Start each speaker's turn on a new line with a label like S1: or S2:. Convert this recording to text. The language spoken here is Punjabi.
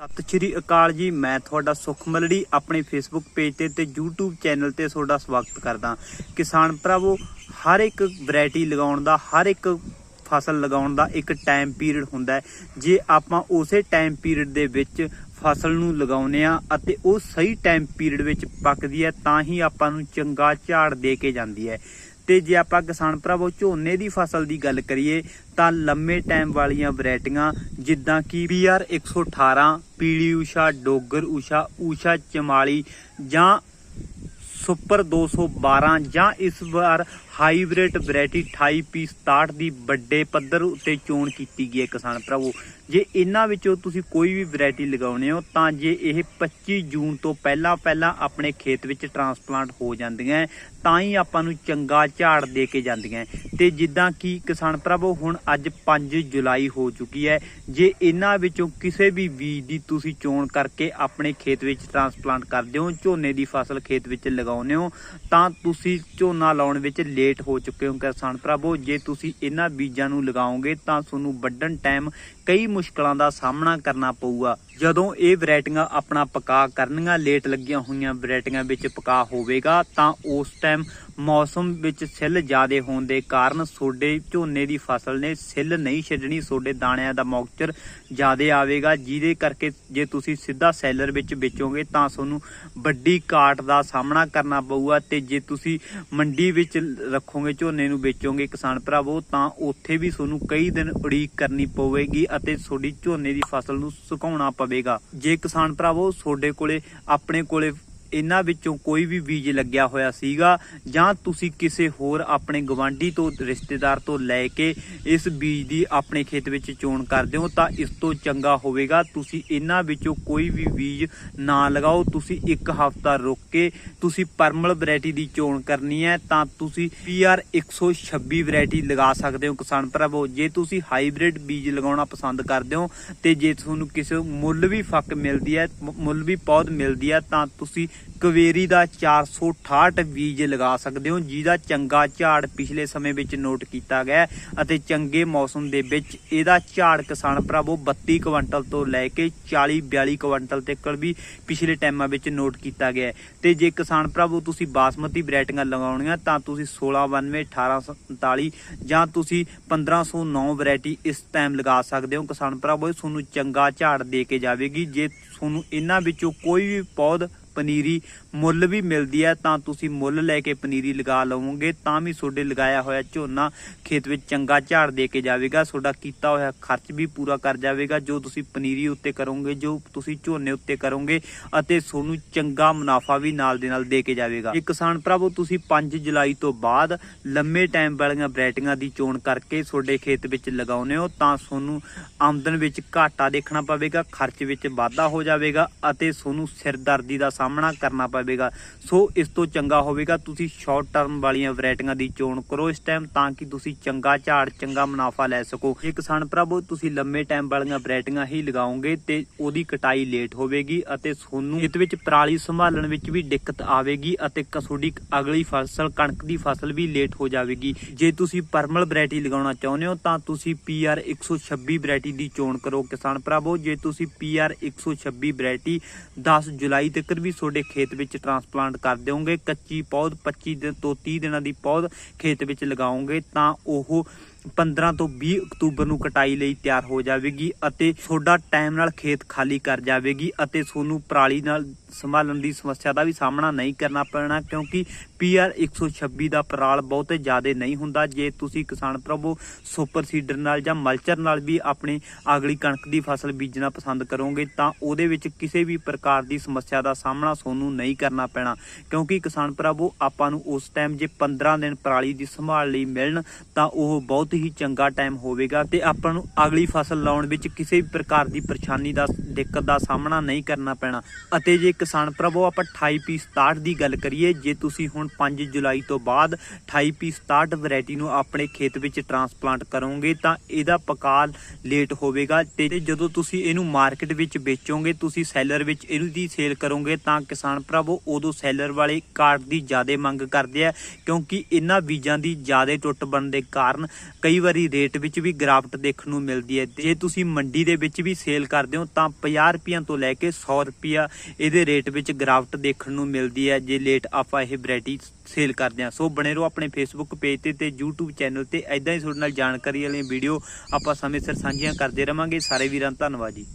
S1: ਸਤਿ ਸ਼੍ਰੀ ਅਕਾਲ ਜੀ। ਮੈਂ ਤੁਹਾਡਾ ਸੁਖ ਮਲੜੀ ਆਪਣੇ ਫੇਸਬੁੱਕ ਪੇਜ ਤੇ ਤੇ YouTube ਚੈਨਲ ਤੇ ਤੁਹਾਡਾ ਸਵਾਗਤ ਕਰਦਾ ਕਿਸਾਨ ਭਰਾਵੋ, ਹਰ ਇੱਕ ਵੈਰਾਈਟੀ ਲਗਾਉਣ ਦਾ, ਹਰ ਇੱਕ ਫਸਲ ਲਗਾਉਣ ਦਾ ਇੱਕ ਟਾਈਮ ਪੀਰੀਅਡ ਹੁੰਦਾ ਹੈ। ਜੇ ਆਪਾਂ ਉਸੇ ਟਾਈਮ ਪੀਰੀਅਡ ਦੇ ਵਿੱਚ ਫਸਲ ਨੂੰ ਲਗਾਉਨੇ ਆ ਅਤੇ ਉਹ ਸਹੀ ਟਾਈਮ ਪੀਰੀਅਡ ਵਿੱਚ ਪੱਕਦੀ ਹੈ, ਤਾਂ ਹੀ ਆਪਾਂ ਨੂੰ ਚੰਗਾ ਝਾੜ ਦੇ ਕੇ ਜਾਂਦੀ ਹੈ। ਤੇ ਜੇ ਆਪਾਂ ਕਿਸਾਨ ਭਰਾਵੋ ਝੋਨੇ ਦੀ ਫਸਲ ਦੀ ਗੱਲ ਕਰੀਏ, ਤਾਂ ਲੰਮੇ ਟਾਈਮ ਵਾਲੀਆਂ ਵੈਰਾਈਟੀਆਂ ਜਿੱਦਾਂ ਕਿ PR 118 ਪੀਲੀ ਊਸ਼ਾ, ਡੋਗਰ ਊਸ਼ਾ ਊਸ਼ਾ ਚਮਾਲੀ ਜਾਂ ਸੁਪਰ 212 ਜਾਂ ਇਸ ਵਾਰ ਹਾਈਬ੍ਰਿਡ ਵੈਰਾਈਟੀ 28 ਪੀਸ 67 ਦੀ ਵੱਡੇ ਪੱਧਰ ਉੱਤੇ ਚੋਣ ਕੀਤੀ ਗਈ ਹੈ ਕਿਸਾਨ ਭਰਾਵੋ ਜੇ ਇਹਨਾਂ ਵਿੱਚੋਂ ਤੁਸੀਂ ਕੋਈ ਵੀ ਵੈਰਾਈਟੀ ਲਗਾਉਣੇ ਹੋ, ਤਾਂ ਜੇ ਇਹ 25 ਜੂਨ ਤੋਂ ਪਹਿਲਾਂ ਪਹਿਲਾਂ ਆਪਣੇ ਖੇਤ ਵਿੱਚ ਟਰਾਂਸਪਲਾਂਟ ਹੋ ਜਾਂਦੀਆਂ ਤਾਂ ਹੀ ਆਪਾਂ ਨੂੰ ਚੰਗਾ ਝਾੜ ਦੇ ਕੇ ਜਾਂਦੀਆਂ ਹੈ। ਤੇ ਜਿੱਦਾਂ ਕਿ ਕਿਸਾਨ ਭਰਾਵੋ, ਹੁਣ ਅੱਜ 5 ਜੁਲਾਈ ਹੋ ਚੁੱਕੀ ਹੈ ਜੇ ਇਹਨਾਂ ਵਿੱਚੋਂ ਕਿਸੇ ਵੀ ਬੀਜ ਦੀ ਤੁਸੀਂ ਚੋਣ ਕਰਕੇ ਆਪਣੇ ਖੇਤ ਵਿੱਚ ਟਰਾਂਸਪਲਾਂਟ ਕਰਦੇ ਹੋ, ਝੋਨੇ ਦੀ ਫਸਲ ਖੇਤ ਵਿੱਚ ਲਗਾਉਂਦੇ ਹੋ, ਤਾਂ ਤੁਸੀਂ ਝੋਨਾ ਲਾਉਣ ਵਿੱਚ ਲੇਟ ਹੋ ਚੁੱਕੇ ਹੋ ਕਿਸਾਨ ਭਰਾਵੋ, ਜੇ ਤੁਸੀਂ ਇਹਨਾਂ ਬੀਜਾਂ ਨੂੰ ਲਗਾਓਗੇ ਤਾਂ ਤੁਹਾਨੂੰ ਵੱਢਣ ਟਾਈਮ ਕਈ ਮੁਸ਼ਕਲਾਂ ਦਾ ਸਾਹਮਣਾ ਕਰਨਾ ਪਊਗਾ। ਜਦੋਂ ਇਹ ਵੈਰਾਈਟੀਆਂ ਆਪਣਾ ਪਕਾ ਕਰਨੀਆਂ ਲੇਟ ਲੱਗੀਆਂ ਹੋਈਆਂ ਵੈਰਾਈਟੀਆਂ ਵਿੱਚ ਪਕਾ ਹੋਵੇਗਾ, ਤਾਂ ਉਸ ਟਾਈਮ ਮੌਸਮ ਵਿੱਚ ਸਿੱਲ ਜ਼ਿਆਦੇ ਹੋਣ ਦੇ ਕਾਰਨ ਸੋਡੇ ਝੋਨੇ ਦੀ ਫਸਲ ਨੇ ਸਿੱਲ ਨਹੀਂ ਛੱਡਣੀ, ਸੋਡੇ ਦਾਣਿਆਂ ਦਾ ਮੌਕਚਰ ਜ਼ਿਆਦੇ ਆਵੇਗਾ, ਜਿਹਦੇ ਕਰਕੇ ਜੇ ਤੁਸੀਂ ਸਿੱਧਾ ਸੈਲਰ ਵਿੱਚ ਵੇਚੋਗੇ ਤਾਂ ਤੁਹਾਨੂੰ ਵੱਡੀ ਕਾਟ ਦਾ ਸਾਹਮਣਾ ਕਰਨਾ ਪਊਗਾ ਤੇ ਜੇ ਤੁਸੀਂ ਮੰਡੀ ਵਿੱਚ ਰੱਖੋਗੇ, ਝੋਨੇ ਨੂੰ ਵੇਚੋਗੇ ਕਿਸਾਨ ਭਰਾਵੋ, ਤਾਂ ਉੱਥੇ ਵੀ ਤੁਹਾਨੂੰ ਕਈ ਦਿਨ ਉਡੀਕ ਕਰਨੀ ਪਵੇਗੀ ਅਤੇ ਤੁਹਾਡੀ ਝੋਨੇ ਦੀ ਫਸਲ ਨੂੰ ਸੁਕਾਉਣਾ ਪਵੇਗਾ। ਜੇ ਕਿਸਾਨ ਭਰਾਵੋ, ਤੁਹਾਡੇ ਕੋਲੇ, ਆਪਣੇ ਕੋਲੇ ਇਹਨਾਂ ਵਿੱਚੋਂ ਕੋਈ ਵੀ ਬੀਜ ਲੱਗਿਆ ਹੋਇਆ ਸੀਗਾ ਜਾਂ ਤੁਸੀਂ ਕਿਸੇ ਹੋਰ ਆਪਣੇ ਗਵਾਂਢੀ ਤੋਂ, ਰਿਸ਼ਤੇਦਾਰ ਤੋਂ ਲੈ ਕੇ ਇਸ ਬੀਜ ਦੀ ਆਪਣੇ ਖੇਤ ਵਿੱਚ ਚੋਣ ਕਰਦੇ ਹੋ ਤਾਂ ਇਸ ਤੋਂ ਚੰਗਾ ਹੋਵੇਗਾ। ਤੁਸੀਂ ਇਹਨਾਂ ਵਿੱਚੋਂ ਕੋਈ ਵੀ ਬੀਜ ਨਾ ਲਗਾਓ। ਤੁਸੀਂ ਇੱਕ ਹਫ਼ਤਾ ਰੁਕ ਕੇ ਤੁਸੀਂ ਪਰਮਲ ਵੈਰਾਈਟੀ ਦੀ ਚੋਣ ਕਰਨੀ ਹੈ ਤਾਂ ਤੁਸੀਂ PR 126 ਵੈਰਾਈਟੀ ਲਗਾ ਸਕਦੇ ਹੋ ਕਿਸਾਨ ਭਰਾਵੋ। ਜੇ ਤੁਸੀਂ ਹਾਈਬ੍ਰਿਡ ਬੀਜ ਲਗਾਉਣਾ ਪਸੰਦ ਕਰਦੇ ਹੋ ਤੇ ਜੇ ਤੁਹਾਨੂੰ ਕਿਸੇ ਮੁੱਲ ਵੀ ਫੱਕ ਮਿਲਦੀ ਹੈ, ਮੁੱਲ ਵੀ ਪੌਦ ਮਿਲਦੀ ਹੈ ਤਾਂ ਤੁਸੀਂ ਕਵੇਰੀ ਦਾ 468 ਬੀਜ ਲਗਾ ਸਕਦੇ ਹੋ, ਜਿਹਦਾ ਚੰਗਾ ਝਾੜ ਪਿਛਲੇ ਸਮੇਂ ਵਿੱਚ ਨੋਟ ਕੀਤਾ ਗਿਆ ਅਤੇ ਚੰਗੇ ਮੌਸਮ ਦੇ ਵਿੱਚ ਇਹਦਾ ਝਾੜ ਕਿਸਾਨ ਭਰਾਵੋ 32 ਕੁਇੰਟਲ ਤੋਂ ਲੈ ਕੇ 40 42 ਕੁਇੰਟਲ ਤੱਕ ਵੀ ਪਿਛਲੇ ਟਾਈਮਾਂ ਵਿੱਚ ਨੋਟ ਕੀਤਾ ਗਿਆ ਹੈ। ਤੇ ਜੇ ਕਿਸਾਨ ਭਰਾਵੋ ਤੁਸੀਂ ਬਾਸਮਤੀ ਵੈਰਾਈਟੀਆਂ ਲਗਾਉਣੀਆਂ, ਤਾਂ ਤੁਸੀਂ 1692 1847 ਜਾਂ ਤੁਸੀਂ 1509 ਵੈਰਾਈਟੀ ਇਸ ਟਾਈਮ ਲਗਾ ਸਕਦੇ ਹੋ। ਕਿਸਾਨ ਭਰਾਵੋ ਤੁਹਾਨੂੰ ਚੰਗਾ ਝਾੜ ਦੇ ਕੇ ਜਾਵੇਗੀ। ਜੇ ਤੁਹਾਨੂੰ ਇਹਨਾਂ ਵਿੱਚੋਂ ਕੋਈ ਵੀ ਪੌਦ ਪਨੀਰੀ ਮੁੱਲ ਵੀ ਮਿਲਦੀ ਹੈ, ਤਾਂ ਤੁਸੀਂ ਮੁੱਲ ਲੈ ਕੇ ਪਨੀਰੀ ਲਗਾ ਲਵੋਗੇ, ਤਾਂ ਵੀ ਤੁਹਾਡੇ ਲਗਾਇਆ ਹੋਇਆ ਝੋਨਾ ਖੇਤ ਵਿੱਚ ਚੰਗਾ ਝਾੜ ਦੇ ਕੇ ਜਾਵੇਗਾ, ਤੁਹਾਡਾ ਕੀਤਾ ਹੋਇਆ ਖਰਚ ਵੀ ਪੂਰਾ ਕਰ ਜਾਵੇਗਾ, ਜੋ ਤੁਸੀਂ ਪਨੀਰੀ ਉੱਤੇ ਕਰੋਗੇ, ਜੋ ਤੁਸੀਂ ਝੋਨੇ ਉੱਤੇ ਕਰੋਗੇ ਅਤੇ ਤੁਹਾਨੂੰ ਚੰਗਾ ਮੁਨਾਫਾ ਵੀ ਨਾਲ ਦੇ ਨਾਲ ਦੇ ਕੇ ਜਾਵੇਗਾ। ਇਹ ਕਿਸਾਨ ਭਰਾਵੋ, ਤੁਸੀਂ 5 ਜੁਲਾਈ ਤੋਂ ਬਾਅਦ ਲੰਮੇ ਟਾਈਮ ਵਾਲੀਆਂ ਵੈਰਾਈਟੀਆਂ ਦੀ ਚੋਣ ਕਰਕੇ ਤੁਹਾਡੇ ਖੇਤ ਵਿੱਚ ਲਗਾਉਨੇ ਹੋ, ਤਾਂ ਤੁਹਾਨੂੰ ਆਮਦਨ ਵਿੱਚ ਘਾਟਾ ਦੇਖਣਾ ਪਵੇਗਾ, ਖਰਚ ਵਿੱਚ ਵਾਧਾ ਹੋ ਜਾਵੇਗਾ ਅਤੇ ਤੁਹਾਨੂੰ ਸਿਰਦਰਦੀ ਦਾ ਸਾਹਮਣਾ ਸਾਹਮਣਾ ਕਰਨਾ ਪਵੇਗਾ। ਸੋ ਇਸ ਤੋਂ ਚੰਗਾ ਹੋਵੇਗਾ ਤੁਸੀਂ ਸ਼ਾਰਟ ਟਰਮ ਵਾਲੀਆਂ ਵੈਰਾਈਟੀਆਂ ਦੀ ਚੋਣ ਕਰੋ ਇਸ ਟਾਈਮ ਤਾਂ ਕਿ ਤੁਸੀਂ ਚੰਗਾ ਝਾੜ, ਚੰਗਾ ਮੁਨਾਫਾ ਲੈ ਸਕੋ। ਜੇ ਕਿਸਾਨ ਭਰਾਵੋ, ਤੁਸੀਂ ਲੰਮੇ ਟਾਈਮ ਵਾਲੀਆਂ ਵੈਰਾਈਟੀਆਂ ਹੀ ਲਗਾਓਗੇ ਤੇ ਉਹਦੀ ਕਟਾਈ ਲੇਟ ਹੋਵੇਗੀ ਅਤੇ ਤੁਹਾਨੂੰ ਇਸ ਵਿੱਚ ਪਰਾਲੀ ਸੰਭਾਲਣ ਵਿੱਚ ਵੀ ਦਿੱਕਤ ਆਵੇਗੀ ਅਤੇ ਕ- ਤੁਹਾਡੀ ਅਗਲੀ ਫਸਲ, ਕਣਕ ਦੀ ਫਸਲ ਵੀ ਲੇਟ ਹੋ ਜਾਵੇਗੀ। ਜੇ ਤੁਸੀਂ ਪਰਮਲ ਵੈਰਾਈਟੀ ਲਗਾਉਣਾ ਚਾਹੁੰਦੇ ਹੋ ਤਾਂ ਤੁਸੀਂ PR 126 ਵੈਰਾਈਟੀ ਦੀ ਚੋਣ ਕਰੋ ਕਿਸਾਨ ਭਰਾਵੋ। ਜੇ ਤੁਸੀਂ PR 126 ਵੈਰਾਈਟੀ 10 ਜੁਲਾਈ ਤੱਕ ਵੀ ਤੁਹਾਡੇ ਖੇਤ ਵਿੱਚ ਟਰਾਂਸਪਲਾਂਟ ਕਰ ਦਿਓਗੇ, ਕੱਚੀ ਪੌਦ 25 ਦਿਨ ਤੋਂ 30 ਦਿਨਾਂ ਦੀ ਪੌਦ ਖੇਤ ਵਿੱਚ ਲਗਾਓਗੇ, ਤਾਂ ਉਹ 15 ਤੋਂ 20 ਅਕਤੂਬਰ ਨੂੰ ਕਟਾਈ ਲਈ ਤਿਆਰ ਹੋ ਜਾਵੇਗੀ ਅਤੇ ਤੁਹਾਡਾ ਟਾਈਮ ਨਾਲ ਖੇਤ ਖਾਲੀ ਕਰ ਜਾਵੇਗੀ ਅਤੇ ਤੁਹਾਨੂੰ ਪਰਾਲੀ ਨਾਲ ਸੰਭਾਲਣ ਦੀ ਸਮੱਸਿਆ ਦਾ ਵੀ ਸਾਹਮਣਾ ਨਹੀਂ ਕਰਨਾ ਪੈਣਾ ਕਿਉਂਕਿ PR 126 ਦਾ ਪਰਾਲ ਬਹੁਤੇ ਜ਼ਿਆਦਾ ਨਹੀਂ ਹੁੰਦਾ। ਜੇ ਤੁਸੀਂ ਕਿਸਾਨ ਪ੍ਰਭੂ ਸੁਪਰ ਸੀਡਰ ਨਾਲ ਜਾਂ ਮਲਚਰ ਨਾਲ ਵੀ ਆਪਣੀ ਅਗਲੀ ਕਣਕ ਦੀ ਫਸਲ ਬੀਜਣਾ ਪਸੰਦ ਕਰੋਗੇ ਤਾਂ ਉਹਦੇ ਵਿੱਚ ਕਿਸੇ ਵੀ ਪ੍ਰਕਾਰ ਦੀ ਸਮੱਸਿਆ ਦਾ ਸਾਹਮਣਾ ਤੁਹਾਨੂੰ ਨਹੀਂ ਕਰਨਾ ਪੈਣਾ। ਕਿਉਂਕਿ ਕਿਸਾਨ ਪ੍ਰਭੂ, ਆਪਾਂ ਨੂੰ ਉਸ ਟਾਈਮ ਜੇ 15 ਦਿਨ ਪਰਾਲੀ ਦੀ ਸੰਭਾਲ ਲਈ ਮਿਲਣ ਤਾਂ ਉਹ ਬਹੁਤ ਹੀ ਚੰਗਾ ਟਾਈਮ ਹੋਵੇਗਾ ਤੇ ਆਪਾਂ ਨੂੰ ਅਗਲੀ ਫਸਲ ਲਾਉਣ ਵਿੱਚ ਕਿਸੇ ਵੀ ਪ੍ਰਕਾਰ ਦੀ ਪਰੇਸ਼ਾਨੀ ਦਾ, ਦਿੱਕਤ ਦਾ ਸਾਹਮਣਾ ਨਹੀਂ ਕਰਨਾ ਪੈਣਾ। ਅਤੇ ਜੇ ਕਿਸਾਨ ਪ੍ਰਭੂ, ਆਪਾਂ 28 ਪੀਸ 67 ਦੀ ਗੱਲ ਕਰੀਏ, ਜੇ ਤੁਸੀਂ ਹੁਣ 5 ਜੁਲਾਈ ਤੋਂ ਬਾਅਦ 28 ਪੀਸ 67 ਵੈਰਾਈਟੀ ਨੂੰ ਆਪਣੇ ਖੇਤ ਵਿੱਚ ਟਰਾਂਸਪਲਾਂਟ ਕਰੋਗੇ, ਤਾਂ ਇਹਦਾ ਪਕਾਲ ਲੇਟ ਹੋਵੇਗਾ ਤੇ ਜਦੋਂ ਤੁਸੀਂ ਇਹਨੂੰ ਮਾਰਕੀਟ ਵਿੱਚ ਵੇਚੋਗੇ, ਤੁਸੀਂ ਸੈਲਰ ਵਿੱਚ ਇਹਨੂੰ ਦੀ ਸੇਲ ਕਰੋਗੇ, ਤਾਂ ਕਿਸਾਨ ਭਰਾਵੋ ਉਦੋਂ ਸੈਲਰ ਵਾਲੇ ਕਾਰਡ ਦੀ ਜ਼ਿਆਦਾ ਮੰਗ ਕਰਦੇ ਆ, ਕਿਉਂਕਿ ਇਹਨਾਂ ਬੀਜਾਂ ਦੀ ਜ਼ਿਆਦਾ ਟੁੱਟ ਬਣਨ ਦੇ ਕਾਰਨ ਕਈ ਵਾਰੀ ਰੇਟ ਵਿੱਚ ਵੀ ਗਰਾਫਟ ਦੇਖਣ ਨੂੰ ਮਿਲਦੀ ਹੈ। ਜੇ ਤੁਸੀਂ ਮੰਡੀ ਦੇ ਵਿੱਚ ਵੀ ਸੇਲ ਕਰਦੇ ਹੋ, ਤਾਂ 50 ਰੁਪਈਆਂ ਤੋਂ ਲੈ ਕੇ 100 ਰੁਪਈਆ ਇਹਦੇ ਰੇਟ ਵਿੱਚ ਗਰਾਫਟ ਦੇਖਣ ਨੂੰ ਮਿਲਦੀ ਹੈ, ਜੇ ਲੇਟ ਆਪਾਂ ਇਹ ਵੈਰਾਈਟੀ ਸੇਲ ਕਰਦੇ ਹਾਂ। ਸੋ ਬਣੇ ਰਹੋ ਆਪਣੇ ਫੇਸਬੁੱਕ ਪੇਜ ਤੇ ਤੇ YouTube ਚੈਨਲ ਤੇ। ਐਦਾਂ ਹੀ ਤੁਹਾਡੇ ਨਾਲ ਜਾਣਕਾਰੀ ਵਾਲੀਆਂ ਵੀਡੀਓ ਆਪਾਂ ਸਮੇਂ ਸਿਰ ਸਾਂਝੀਆਂ ਕਰਦੇ ਰਵਾਂਗੇ। ਸਾਰੇ ਵੀਰਾਂ ਧੰਨਵਾਦ ਜੀ।